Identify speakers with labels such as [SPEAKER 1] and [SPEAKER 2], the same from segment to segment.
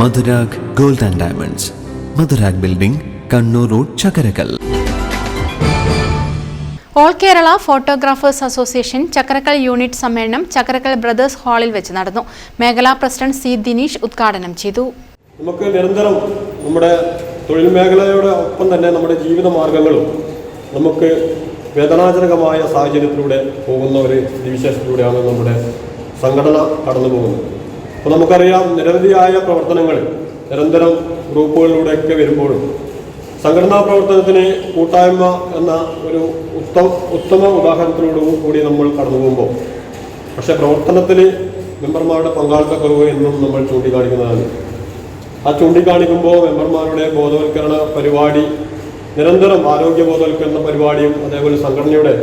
[SPEAKER 1] Madhurag gold and diamonds. Madhurag building Kannur road Chakkarakkal
[SPEAKER 2] all Kerala photographers association Chakkarakkal unit സമ്മേളനം Chakkarakkal brothers ഹാളിൽ വെച്ച് നടന്നു. മേഖലാ president C Dineesh ഉദ്ഘാടനം ചെയ്തു.
[SPEAKER 3] നമുക്ക് നിരന്തരം നമ്മുടെ തൊഴിൽ മേഖലയുടെ ഒപ്പം തന്നെ നമ്മുടെ ജീവിത മാർഗങ്ങളും നമുക്ക് വേദനാജനകമായ സാഹചര്യത്തിലൂടെ പോകുന്ന ഒരു സ്ഥിതിവിശേഷത്തിലൂടെയാണ് നമ്മുടെ സംഘടന കടന്നു പോകുന്നത് അപ്പോൾ നമുക്കറിയാം നിരവധിയായ പ്രവർത്തനങ്ങൾ നിരന്തരം ഗ്രൂപ്പുകളിലൂടെയൊക്കെ വരുമ്പോഴും. സംഘടനാ പ്രവർത്തനത്തിന് കൂട്ടായ്മ എന്ന ഒരു ഉത്തമ ഉത്തമ ഉദാഹരണത്തിലൂടെ കൂടി നമ്മൾ കടന്നു പോകുമ്പോൾ പക്ഷേ പ്രവർത്തനത്തിൽ മെമ്പർമാരുടെ പങ്കാളിത്തക്കുറവ് എന്നും നമ്മൾ ചൂണ്ടിക്കാണിക്കുന്നതാണ്. ആ ചൂണ്ടിക്കാണിക്കുമ്പോൾ മെമ്പർമാരുടെ ബോധവൽക്കരണ പരിപാടി നിരന്തരം ആരോഗ്യ ബോധവൽക്കരണ പരിപാടിയും അതേപോലെ സംഘടനയുടെ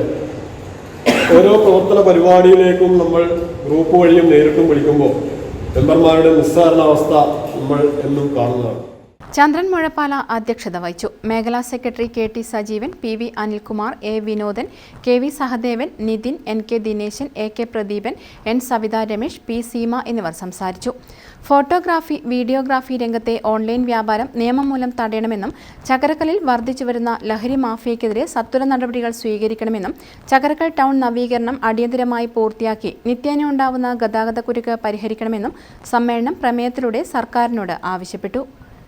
[SPEAKER 3] ഓരോ പ്രവർത്തന പരിപാടിയിലേക്കും നമ്മൾ ഗ്രൂപ്പ് വഴിയും നേരിട്ടും വിളിക്കുമ്പോൾ മെമ്പർമാരുടെ നിസ്സാരണാവസ്ഥ നമ്മൾ എന്നും കാണുന്നതാണ്.
[SPEAKER 2] ചന്ദ്രൻ മുഴപ്പാല അധ്യക്ഷത വഹിച്ചു. മേഖലാ secretary K T Sajeevan P V Anilkumar A Vinodan K V Sahadevan Nithin N K Dineshan A K Pradeepan N Savitha Ramesh P Seema എന്നിവർ സംസാരിച്ചു. ഫോട്ടോഗ്രാഫി വീഡിയോഗ്രാഫി രംഗത്തെ ഓൺലൈൻ വ്യാപാരം നിയമം മൂലം തടയണമെന്നും ചകരക്കലിൽ വർദ്ധിച്ചുവരുന്ന ലഹരി മാഫിയക്കെതിരെ സത്വര നടപടികൾ സ്വീകരിക്കണമെന്നും ചകരക്കൽ ടൗൺ നവീകരണം അടിയന്തരമായി പൂർത്തിയാക്കി നിത്യേന ഉണ്ടാവുന്ന ഗതാഗതക്കുരുക്ക് പരിഹരിക്കണമെന്നും സമ്മേളനം പ്രമേയത്തിലൂടെ സർക്കാരിനോട് ആവശ്യപ്പെട്ടു.